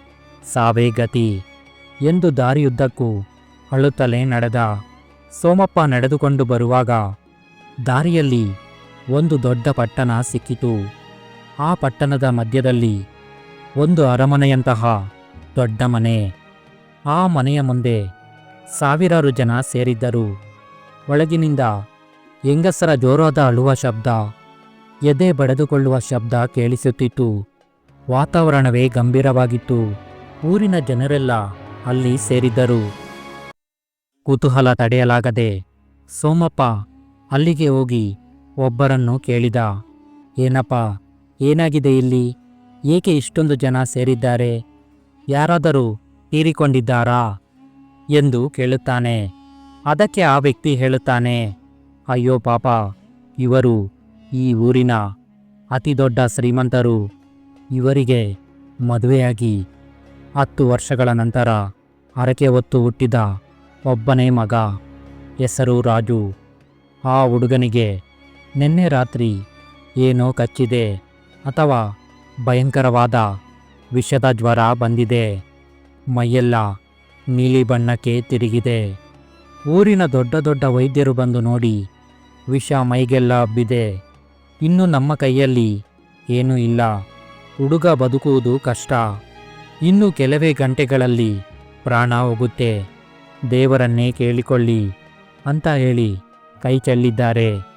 Speaker 1: ಸಾವೇ ಗತಿ ಎಂದು ದಾರಿಯುದ್ದಕ್ಕೂ ಅಳುತ್ತಲೇ ನಡೆದ. ಸೋಮಪ್ಪ ನಡೆದುಕೊಂಡು ಬರುವಾಗ ದಾರಿಯಲ್ಲಿ ಒಂದು ದೊಡ್ಡ ಪಟ್ಟಣ ಸಿಕ್ಕಿತು. ಆ ಪಟ್ಟಣದ ಮಧ್ಯದಲ್ಲಿ ಒಂದು ಅರಮನೆಯಂತಹ ದೊಡ್ಡ ಮನೆ. ಆ ಮನೆಯ ಮುಂದೆ ಸಾವಿರಾರು ಜನ ಸೇರಿದ್ದರು. ಒಳಗಿನಿಂದ ಹೆಂಗಸರ ಜೋರಾದ ಅಳುವ ಶಬ್ದ, ಎದೆ ಬಡಿದುಕೊಳ್ಳುವ ಶಬ್ದ ಕೇಳಿಸುತ್ತಿತ್ತು. ವಾತಾವರಣವೇ ಗಂಭೀರವಾಗಿತ್ತು. ಊರಿನ ಜನರೆಲ್ಲ ಅಲ್ಲಿ ಸೇರಿದ್ದರು. ಕುತೂಹಲ ತಡೆಯಲಾಗದೆ ಸೋಮಪ್ಪ ಅಲ್ಲಿಗೆ ಹೋಗಿ ಒಬ್ಬರನ್ನು ಕೇಳಿದ, ಏನಪ್ಪ, ಏನಾಗಿದೆ ಇಲ್ಲಿ? ಏಕೆ ಇಷ್ಟೊಂದು ಜನ ಸೇರಿದ್ದಾರೆ? ಯಾರಾದರೂ ತೀರಿಕೊಂಡಿದ್ದಾರಾ? ಎಂದು ಕೇಳುತ್ತಾನೆ. ಅದಕ್ಕೆ ಆ ವ್ಯಕ್ತಿ ಹೇಳುತ್ತಾನೆ, ಅಯ್ಯೋ ಪಾಪ, ಇವರು ಈ ಊರಿನ ಅತಿ ದೊಡ್ಡ ಶ್ರೀಮಂತರು. ಇವರಿಗೆ ಮದುವೆಯಾಗಿ ಹತ್ತು ವರ್ಷಗಳ ನಂತರ ಹರಕೆ ಹೊತ್ತು ಹುಟ್ಟಿದ ಒಬ್ಬನೇ ಮಗ, ಹೆಸರು ರಾಜು. ಆ ಹುಡುಗನಿಗೆ ನಿನ್ನೆ ರಾತ್ರಿ ಏನೋ ಕಚ್ಚಿದೆ ಅಥವಾ ಭಯಂಕರವಾದ ವಿಷದ ಜ್ವರ ಬಂದಿದೆ. ಮೈಯೆಲ್ಲ ನೀಲಿ ಬಣ್ಣಕ್ಕೆ ತಿರುಗಿದೆ. ಊರಿನ ದೊಡ್ಡ ದೊಡ್ಡ ವೈದ್ಯರು ಬಂದು ನೋಡಿ ವಿಷ ಮೈಗೆಲ್ಲ ಹಬ್ಬಿದೆ ಇನ್ನು ನಮ್ಮ ಕೈಯಲ್ಲಿ ಏನೂ ಇಲ್ಲ. ಹುಡುಗ ಬದುಕುವುದು ಕಷ್ಟ. ಇನ್ನು ಕೆಲವೇ ಗಂಟೆಗಳಲ್ಲಿ ಪ್ರಾಣ ಹೋಗುತ್ತೆ. ದೇವರನ್ನೇ ಕೇಳಿಕೊಳ್ಳಿ ಅಂತ ಹೇಳಿ ಕೈ ಚೆಲ್ಲಿದ್ದಾರೆ.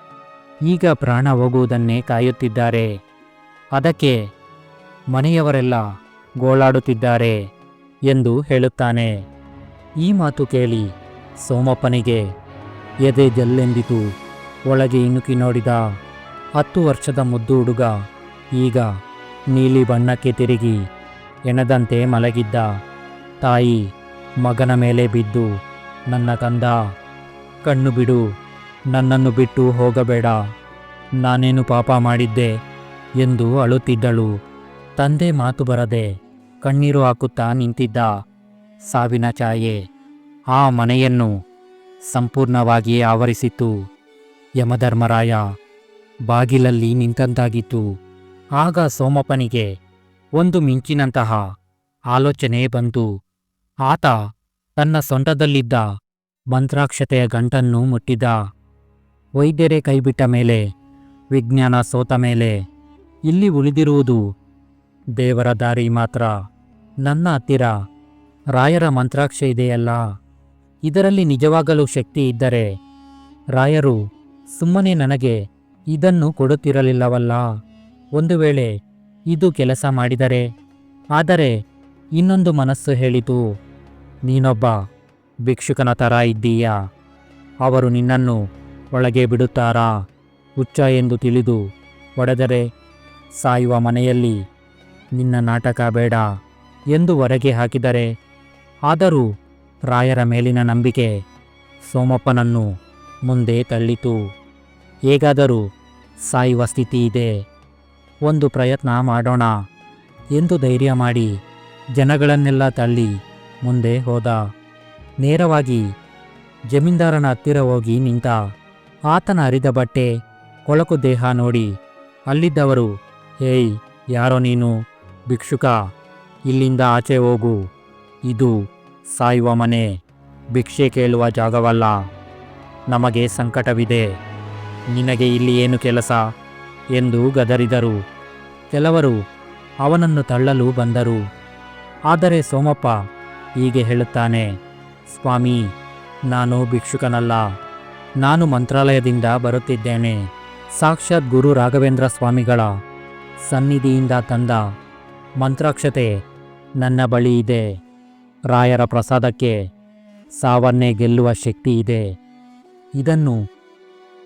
Speaker 1: ಈಗ ಪ್ರಾಣ ಹೋಗುವುದನ್ನೇ ಕಾಯುತ್ತಿದ್ದಾರೆ. ಅದಕ್ಕೆ ಮನೆಯವರೆಲ್ಲ ಗೋಳಾಡುತ್ತಿದ್ದಾರೆ. ಎಂದು ಹೇಳುತ್ತಾನೆ. ಈ ಮಾತು ಕೇಳಿ ಸೋಮಪ್ಪನಿಗೆ, ಎದೆ ಜಲ್ಲೆಂದಿತು, ಒಳಗೆ ಇಣುಕಿ ನೋಡಿದ ಹತ್ತು ವರ್ಷದ ಮುದ್ದು ಹುಡುಗ, ಈಗ ನೀಲಿ ಬಣ್ಣಕ್ಕೆ ತಿರುಗಿ ಎಣದಂತೆ ಮಲಗಿದ್ದ ತಾಯಿ ಮಗನ ಮೇಲೆ ಬಿದ್ದು, ನನ್ನ ಕಂದ, ಕಣ್ಣು ಬಿಡು, ನನ್ನನ್ನು ಬಿಟ್ಟು ಹೋಗಬೇಡ, ನಾನೇನು ಪಾಪ ಮಾಡಿದ್ದೆ? ಎಂದು ಅಳುತ್ತಿದ್ದಳು. ತಂದೆ ಮಾತು ಬರದೆ ಕಣ್ಣೀರು ಹಾಕುತ್ತಾ ನಿಂತಿದ್ದ ಸಾವಿನ ಛಾಯೆ ಆ ಮನೆಯನ್ನು ಸಂಪೂರ್ಣವಾಗಿ ಆವರಿಸಿತ್ತು. ಯಮಧರ್ಮರಾಯ ಬಾಗಿಲಲ್ಲಿ ನಿಂತಂತಾಗಿತ್ತು. ಆಗ ಸೋಮಪ್ಪನಿಗೆ ಒಂದು ಮಿಂಚಿನಂತಹ ಆಲೋಚನೆ ಬಂತು. ಆತ ತನ್ನ ಸೊಂಟದಲ್ಲಿದ್ದ ಮಂತ್ರಾಕ್ಷತೆಯ ಗಂಟನ್ನು ಮುಟ್ಟಿದ. ವೈದ್ಯರೇ ಕೈಬಿಟ್ಟ ಮೇಲೆ, ವಿಜ್ಞಾನ ಸೋತ ಮೇಲೆ ಇಲ್ಲಿ ಉಳಿದಿರುವುದು ದೇವರ ದಾರಿ ಮಾತ್ರ. ನನ್ನ ಹತ್ತಿರ ರಾಯರ ಮಂತ್ರಾಕ್ಷ ಇದೆಯಲ್ಲ? ಇದರಲ್ಲಿ ನಿಜವಾಗಲೂ ಶಕ್ತಿ ಇದ್ದರೆ? ರಾಯರು ಸುಮ್ಮನೆ ನನಗೆ ಇದನ್ನು ಕೊಡುತ್ತಿರಲಿಲ್ಲವಲ್ಲ? ಒಂದು ವೇಳೆ ಇದು ಕೆಲಸ ಮಾಡಿದರೆ? ಆದರೆ ಇನ್ನೊಂದು ಮನಸ್ಸು ಹೇಳಿತು. ನೀನೊಬ್ಬ ಭಿಕ್ಷುಕನ ಥರ ಇದ್ದೀಯಾ? ಅವರು ನಿನ್ನನ್ನು ಒಳಗೆ ಬಿಡುತ್ತಾರಾ? ಹುಚ್ಚ ಎಂದು ತಿಳಿದು ಒಡೆದರೆ ಸಾಯುವ ಮನೆಯಲ್ಲಿ ನಿನ್ನ ನಾಟಕ ಬೇಡ ಎಂದು ಹೊರಗೆ ಹಾಕಿದರೆ, ಆದರೂ ರಾಯರ ಮೇಲಿನ ನಂಬಿಕೆ ಸೋಮಪ್ಪನನ್ನು ಮುಂದೆ ತಳ್ಳಿತು. ಹೇಗಾದರೂ ಸಾಯುವ ಸ್ಥಿತಿ ಇದೆ. ಒಂದು ಪ್ರಯತ್ನ ಮಾಡೋಣ ಎಂದು ಧೈರ್ಯ ಮಾಡಿ ಜನಗಳನ್ನೆಲ್ಲ ತಳ್ಳಿ ಮುಂದೆ ಹೋದ. ನೇರವಾಗಿ ಜಮೀನ್ದಾರನ ಹತ್ತಿರ ಹೋಗಿ ನಿಂತ ಆತನ ಹರಿದ ಬಟ್ಟೆ, ಕೊಳಕು ದೇಹ ನೋಡಿ ಅಲ್ಲಿದ್ದವರು, ಏಯ್, ಯಾರೋ ನೀನು? ಭಿಕ್ಷುಕ, ಇಲ್ಲಿಂದ ಆಚೆ ಹೋಗು. ಇದು ಸಾಯುವ ಮನೆ. ಭಿಕ್ಷೆ ಕೇಳುವ ಜಾಗವಲ್ಲ. ನಮಗೆ ಸಂಕಟವಿದೆ. ನಿನಗೆ ಇಲ್ಲಿ ಏನು ಕೆಲಸ? ಎಂದು ಗದರಿದರು. ಕೆಲವರು ಅವನನ್ನು ತಳ್ಳಲು ಬಂದರು. ಆದರೆ ಸೋಮಪ್ಪ ಹೀಗೆ ಹೇಳುತ್ತಾನೆ, ಸ್ವಾಮಿ, ನಾನು ಭಿಕ್ಷುಕನಲ್ಲ. ನಾನು ಮಂತ್ರಾಲಯದಿಂದ ಬರುತ್ತಿದ್ದೇನೆ. ಸಾಕ್ಷಾತ್ ಗುರು ರಾಘವೇಂದ್ರ ಸ್ವಾಮಿಗಳ ಸನ್ನಿಧಿಯಿಂದ ತಂದ ಮಂತ್ರಾಕ್ಷತೆ, ನನ್ನ ಬಳಿ ಇದೆ. ರಾಯರ ಪ್ರಸಾದಕ್ಕೆ ಸಾವನ್ನೇ ಗೆಲ್ಲುವ ಶಕ್ತಿ ಇದೆ. ಇದನ್ನು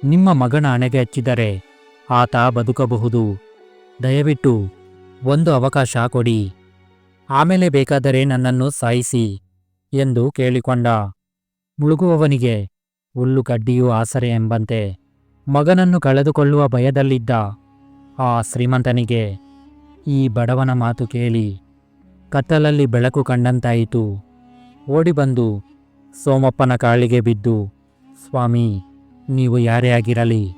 Speaker 1: ನಿಮ್ಮ ಮಗನ ಹಣೆಗೆ ಹಚ್ಚಿದರೆ ಆತ ಬದುಕಬಹುದು. ದಯವಿಟ್ಟು ಒಂದು ಅವಕಾಶ ಕೊಡಿ. ಆಮೇಲೆ ಬೇಕಾದರೆ ನನ್ನನ್ನು ಸಾಯಿಸಿ ಎಂದು ಕೇಳಿಕೊಂಡ. ಮುಳುಗುವವನಿಗೆ ಹುಲ್ಲು ಕಡ್ಡಿಯೂ ಆಸರೆ ಎಂಬಂತೆ ಮಗನನ್ನು ಕಳೆದುಕೊಳ್ಳುವ ಭಯದಲ್ಲಿದ್ದ ಆ ಶ್ರೀಮಂತನಿಗೆ ಈ ಬಡವನ ಮಾತು ಕೇಳಿ ಕತ್ತಲಲ್ಲಿ ಬೆಳಕು ಕಂಡಂತಾಯಿತು. ಓಡಿಬಂದು ಸೋಮಪ್ಪನ ಕಾಳಿಗೆ ಬಿದ್ದು, ಸ್ವಾಮಿ, ನೀವು ಯಾರೇ ಆಗಿರಲಿ,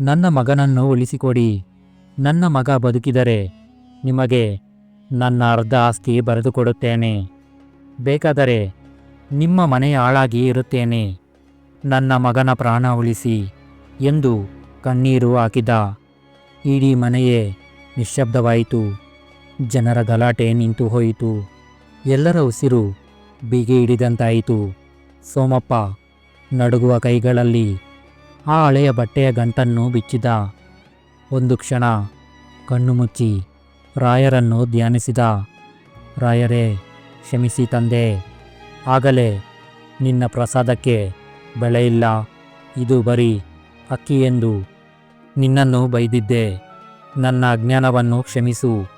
Speaker 1: ನನ್ನ ಮಗನನ್ನು ಉಳಿಸಿಕೊಡಿ. ನನ್ನ ಮಗ ಬದುಕಿದರೆ ನಿಮಗೆ ನನ್ನ ಅರ್ಧ ಆಸ್ತಿ ಬರೆದುಕೊಡುತ್ತೇನೆ. ಬೇಕಾದರೆ ನಿಮ್ಮ ಮನೆಯ ಆಳಾಗಿ ಇರುತ್ತೇನೆ. ನನ್ನ ಮಗನ ಪ್ರಾಣ ಉಳಿಸಿ ಎಂದು ಕಣ್ಣೀರು ಹಾಕಿದ. ಇಡೀ ಮನೆಯೇ ನಿಶ್ಶಬ್ದವಾಯಿತು ಜನರ ಗಲಾಟೆ ನಿಂತು ಹೋಯಿತು. ಎಲ್ಲರ ಉಸಿರು ಬಿಗಿ ಹಿಡಿದಂತಾಯಿತು. ಸೋಮಪ್ಪ ನಡುಗುವ ಕೈಗಳಲ್ಲಿ ಆ ಹಳೆಯ ಬಟ್ಟೆಯ ಗಂಟನ್ನು ಬಿಚ್ಚಿದ. ಒಂದು ಕ್ಷಣ ಕಣ್ಣು ಮುಚ್ಚಿ ರಾಯರನ್ನು ಧ್ಯಾನಿಸಿದ. ರಾಯರೇ, ಕ್ಷಮಿಸಿ ತಂದೆ. ಆಗಲೇ ನಿನ್ನ ಪ್ರಸಾದಕ್ಕೆ ಬೆಳೆಯಿಲ್ಲ ಇದು ಬರೀ ಅಕ್ಕಿ ಎಂದು ನಿನ್ನನ್ನು ಬೈದಿದ್ದೆ. ನನ್ನ ಅಜ್ಞಾನವನ್ನು ಕ್ಷಮಿಸು.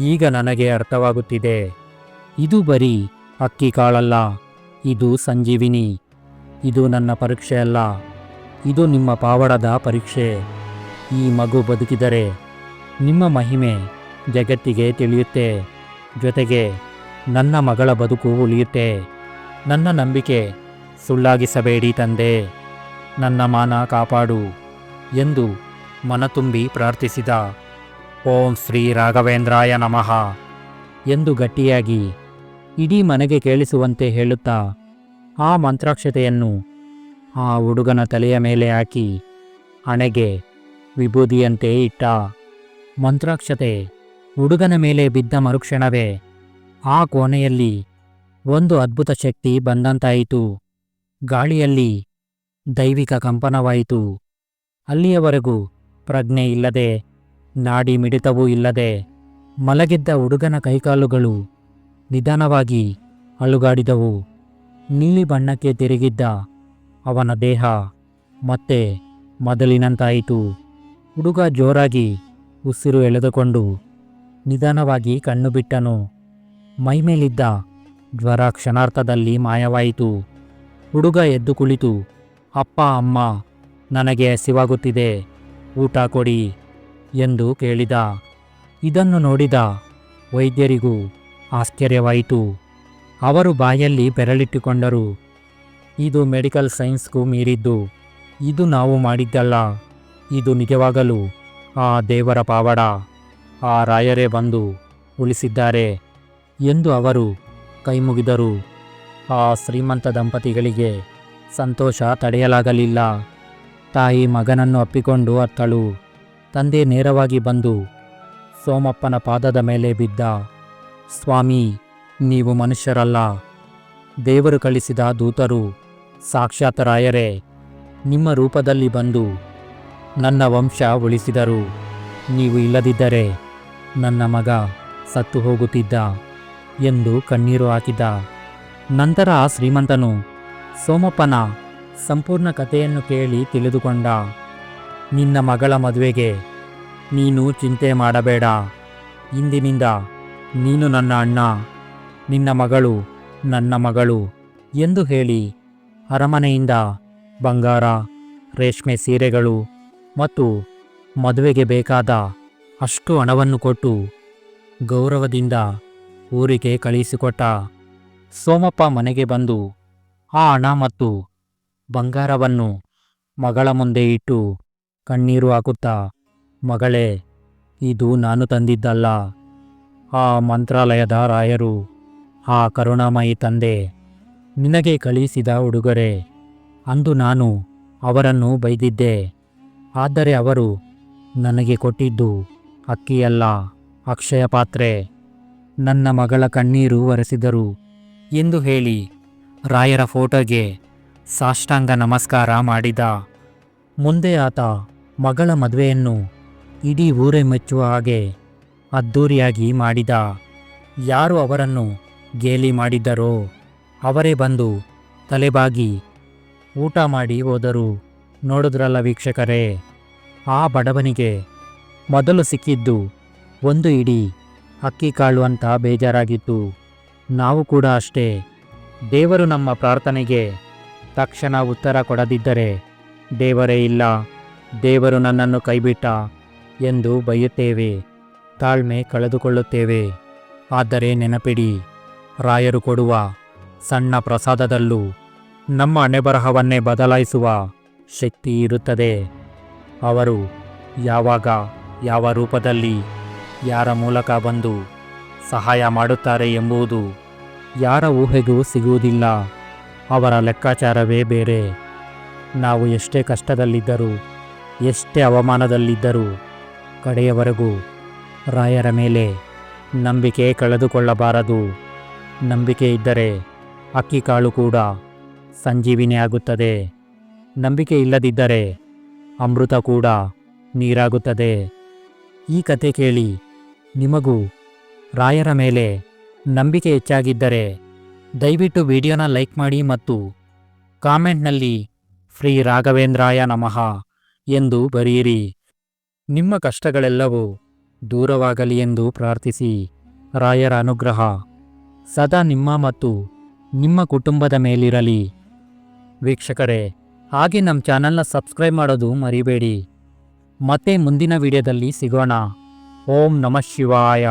Speaker 1: ಈಗ ನನಗೆ ಅರ್ಥವಾಗುತ್ತಿದೆ. ಇದು ಬರೀ ಅಕ್ಕಿ ಕಾಳಲ್ಲ. ಇದು ಸಂಜೀವಿನಿ. ಇದು ನನ್ನ ಪರೀಕ್ಷೆಯಲ್ಲ ಇದು ನಿಮ್ಮ ಪಾವಡದ ಪರೀಕ್ಷೆ. ಈ ಮಗು ಬದುಕಿದರೆ ನಿಮ್ಮ ಮಹಿಮೆ ಜಗತ್ತಿಗೆ ತಿಳಿಯುತ್ತೆ. ಜೊತೆಗೆ ನನ್ನ ಮಗಳ ಬದುಕು ಉಳಿಯುತ್ತೆ. ನನ್ನ ನಂಬಿಕೆ ಸುಳ್ಳಾಗಿಸಬೇಡಿ ತಂದೆ. ನನ್ನ ಮಾನ ಕಾಪಾಡು ಎಂದು ಮನತುಂಬಿ ಪ್ರಾರ್ಥಿಸಿದ, ಓಂ ಶ್ರೀ ರಾಘವೇಂದ್ರಾಯ ನಮಃ ಎಂದು ಗಟ್ಟಿಯಾಗಿ ಇಡೀ ಮನೆಗೆ ಕೇಳಿಸುವಂತೆ ಹೇಳುತ್ತಾ ಆ ಮಂತ್ರಾಕ್ಷತೆಯನ್ನು ಆ ಹುಡುಗನ ತಲೆಯ ಮೇಲೆ ಹಾಕಿ ಹಣೆಗೆ ವಿಭೂದಿಯಂತೆ ಇಟ್ಟ. ಮಂತ್ರಾಕ್ಷತೆ ಹುಡುಗನ ಮೇಲೆ ಬಿದ್ದ ಮರುಕ್ಷಣವೇ, ಆ ಕೋಣೆಯಲ್ಲಿ ಒಂದು ಅದ್ಭುತ ಶಕ್ತಿ ಬಂದಂತಾಯಿತು. ಗಾಳಿಯಲ್ಲಿ ದೈವಿಕ ಕಂಪನವಾಯಿತು. ಅಲ್ಲಿಯವರೆಗೂ ಪ್ರಜ್ಞೆ ಇಲ್ಲದೆ, ನಾಡಿ ಮಿಡಿತವೂ ಇಲ್ಲದೆ, ಮಲಗಿದ್ದ ಹುಡುಗನ ಕೈಕಾಲುಗಳು ನಿಧಾನವಾಗಿ ಅಲುಗಾಡಿದವು. ನೀಲಿ ಬಣ್ಣಕ್ಕೆ ತಿರುಗಿದ್ದ ಅವನ ದೇಹ ಮತ್ತೆ ಮೊದಲಿನಂತಾಯಿತು. ಹುಡುಗ ಜೋರಾಗಿ ಉಸಿರು ಎಳೆದುಕೊಂಡು ನಿಧಾನವಾಗಿ ಕಣ್ಣು ಬಿಟ್ಟನು. ಮೈಮೇಲಿದ್ದ ಜ್ವರ ಕ್ಷಣಾರ್ಥದಲ್ಲಿ ಮಾಯವಾಯಿತು. ಹುಡುಗ ಎದ್ದು ಕುಳಿತು, ಅಪ್ಪ, ಅಮ್ಮ, ನನಗೆ ಹಸಿವಾಗುತ್ತಿದೆ. ಊಟ ಕೊಡಿ ಎಂದು ಕೇಳಿದ. ಇದನ್ನು ನೋಡಿದ ವೈದ್ಯರಿಗೂ ಆಶ್ಚರ್ಯವಾಯಿತು. ಅವರು ಬಾಯಲ್ಲಿ ಬೆರಳಿಟ್ಟುಕೊಂಡರು. ಇದು ಮೆಡಿಕಲ್ ಸೈನ್ಸ್ಗೂ ಮೀರಿದ್ದು. ಇದು ನಾವು ಮಾಡಿದ್ದಲ್ಲ. ಇದು ನಿಜವಾಗಲೂ ಆ ದೇವರ ಪಾವಡ. ಆ ರಾಯರೇ ಬಂದು ಉಳಿಸಿದ್ದಾರೆ ಎಂದು ಅವರು ಕೈಮುಗಿದರು. ಆ ಶ್ರೀಮಂತ ದಂಪತಿಗಳಿಗೆ ಸಂತೋಷ ತಡೆಯಲಾಗಲಿಲ್ಲ. ತಾಯಿ ಮಗನನ್ನು ಅಪ್ಪಿಕೊಂಡು ಅತ್ತಳು. ತಂದೆ ನೇರವಾಗಿ ಬಂದು, ಸೋಮಪ್ಪನ ಪಾದದ ಮೇಲೆ ಬಿದ್ದ, ಸ್ವಾಮಿ, ನೀವು ಮನುಷ್ಯರಲ್ಲ. ದೇವರು ಕಳಿಸಿದ ದೂತರು ಸಾಕ್ಷಾತರಾಯರೇ ನಿಮ್ಮ ರೂಪದಲ್ಲಿ ಬಂದು ನನ್ನ ವಂಶ ಉಳಿಸಿದರು. ನೀವು ಇಲ್ಲದಿದ್ದರೆ ನನ್ನ ಮಗ ಸತ್ತು ಹೋಗುತ್ತಿದ್ದ ಎಂದು ಕಣ್ಣೀರು ಹಾಕಿದ. ನಂತರ ಆ ಶ್ರೀಮಂತನು, ಸೋಮಪ್ಪನ ಸಂಪೂರ್ಣ ಕಥೆಯನ್ನು ಕೇಳಿ ತಿಳಿದುಕೊಂಡ. ನಿನ್ನ ಮಗಳ ಮದುವೆಗೆ ನೀನು ಚಿಂತೆ ಮಾಡಬೇಡ. ಇಂದಿನಿಂದ ನೀನು ನನ್ನ ಅಣ್ಣ. ನಿನ್ನ ಮಗಳು ನನ್ನ ಮಗಳು ಎಂದು ಹೇಳಿ ಅರಮನೆಯಿಂದ ಬಂಗಾರ, ರೇಷ್ಮೆ ಸೀರೆಗಳು ಮತ್ತು ಮದುವೆಗೆ ಬೇಕಾದ ಅಷ್ಟು ಹಣವನ್ನು ಕೊಟ್ಟು ಗೌರವದಿಂದ ಊರಿಗೆ ಕಳಿಸಿಕೊಟ್ಟ. ಸೋಮಪ್ಪ ಮನೆಗೆ ಬಂದು ಆ ಹಣ ಮತ್ತು ಬಂಗಾರವನ್ನು ಮಗಳ ಮುಂದೆ ಇಟ್ಟು ಕಣ್ಣೀರು ಹಾಕುತ್ತಾ, ಮಗಳೇ, ಇದು ನಾನು ತಂದಿದ್ದಲ್ಲ. ಆ ಮಂತ್ರಾಲಯದ ರಾಯರು, ಆ ಕರುಣಾಮಯಿ ತಂದೆ, ನಿನಗೆ ಕಳಿಸಿದ ಉಡುಗೊರೆ. ಅಂದು ನಾನು ಅವರನ್ನು ಬೈದಿದ್ದೆ. ಆದರೆ ಅವರು ನನಗೆ ಕೊಟ್ಟಿದ್ದು ಅಕ್ಕಿಯಲ್ಲ, ಅಕ್ಷಯ ಪಾತ್ರೆ. ನನ್ನ ಮಗಳ ಕಣ್ಣೀರು ಒರೆಸಿದರು. ಎಂದು ಹೇಳಿ ರಾಯರ ಫೋಟೋಗೆ ಸಾಷ್ಟಾಂಗ ನಮಸ್ಕಾರ ಮಾಡಿದ. ಮುಂದೆ ಆತ ಮಗಳ ಮದುವೆಯನ್ನು ಇಡೀ ಊರೆ ಮೆಚ್ಚುವ ಹಾಗೆ ಅದ್ಧೂರಿಯಾಗಿ ಮಾಡಿದ. ಯಾರು ಅವರನ್ನು ಗೇಲಿ ಮಾಡಿದ್ದರೋ ಅವರೇ ಬಂದು ತಲೆಬಾಗಿ ಊಟ ಮಾಡಿ ಹೋದರು. ನೋಡಿದ್ರಲ್ಲ ವೀಕ್ಷಕರೇ, ಆ ಬಡವನಿಗೆ ಮೊದಲು ಸಿಕ್ಕಿದ್ದು ಒಂದು ಇಡೀ ಅಕ್ಕಿ ಕಾಳು ಅಂತ ಬೇಜಾರಾಗಿತ್ತು. ನಾವು ಕೂಡ ಅಷ್ಟೇ ದೇವರು ನಮ್ಮ ಪ್ರಾರ್ಥನೆಗೆ ತಕ್ಷಣ ಉತ್ತರ ಕೊಡದಿದ್ದರೆ, ದೇವರೇ ಇಲ್ಲ, ದೇವರು ನನ್ನನ್ನು ಕೈಬಿಟ್ಟ ಎಂದು ಬೈಯುತ್ತೇವೆ, ತಾಳ್ಮೆ ಕಳೆದುಕೊಳ್ಳುತ್ತೇವೆ. ಆದರೆ ನೆನಪಿಡಿ, ರಾಯರು ಕೊಡುವ ಸಣ್ಣ ಪ್ರಸಾದದಲ್ಲೂ ನಮ್ಮ ಅಣೆಬರಹವನ್ನೇ ಬದಲಾಯಿಸುವ ಶಕ್ತಿ ಇರುತ್ತದೆ. ಅವರು ಯಾವಾಗ, ಯಾವ ರೂಪದಲ್ಲಿ, ಯಾರ ಮೂಲಕ ಬಂದು ಸಹಾಯ ಮಾಡುತ್ತಾರೆ ಎಂಬುದು ಯಾರ ಊಹೆಗೂ ಸಿಗುವುದಿಲ್ಲ. ಅವರ ಲೆಕ್ಕಾಚಾರವೇ ಬೇರೆ. ನಾವು ಎಷ್ಟೇ ಕಷ್ಟದಲ್ಲಿದ್ದರೂ, ಎಷ್ಟೇ ಅವಮಾನದಲ್ಲಿದ್ದರೂ, ಕಡೆಯವರೆಗೂ ರಾಯರ ಮೇಲೆ ನಂಬಿಕೆ ಕಳೆದುಕೊಳ್ಳಬಾರದು. ನಂಬಿಕೆ ಇದ್ದರೆ ಅಕ್ಕಿ ಕಾಳು ಕೂಡ ಸಂಜೀವಿನಿ ಆಗುತ್ತದೆ. ನಂಬಿಕೆ ಇಲ್ಲದಿದ್ದರೆ ಅಮೃತ ಕೂಡ ನೀರಾಗುತ್ತದೆ. ಈ ಕತೆ ಕೇಳಿ ನಿಮಗೂ ರಾಯರ ಮೇಲೆ ನಂಬಿಕೆ ಹೆಚ್ಚಾಗಿದ್ದರೆ ದಯವಿಟ್ಟು ವಿಡಿಯೋನ ಲೈಕ್ ಮಾಡಿ ಮತ್ತು ಕಾಮೆಂಟ್ನಲ್ಲಿ ಫ್ರೀ ರಾಘವೇಂದ್ರಾಯ ನಮಃ ಎಂದು ಬರೆಯಿರಿ. ನಿಮ್ಮ ಕಷ್ಟಗಳೆಲ್ಲವೂ ದೂರವಾಗಲಿ ಎಂದು ಪ್ರಾರ್ಥಿಸಿ. ರಾಯರ ಅನುಗ್ರಹ ಸದಾ ನಿಮ್ಮ ಮತ್ತು ನಿಮ್ಮ ಕುಟುಂಬದ ಮೇಲಿರಲಿ. ವೀಕ್ಷಕರೇ, ಹಾಗೆ ನಮ್ಮ ಚಾನಲ್ನ ಸಬ್ಸ್ಕ್ರೈಬ್ ಮಾಡೋದು ಮರಿಬೇಡಿ. ಮತ್ತೆ ಮುಂದಿನ ವಿಡಿಯೋದಲ್ಲಿ ಸಿಗೋಣ. ಓಂ ನಮಃ ಶಿವಾಯ.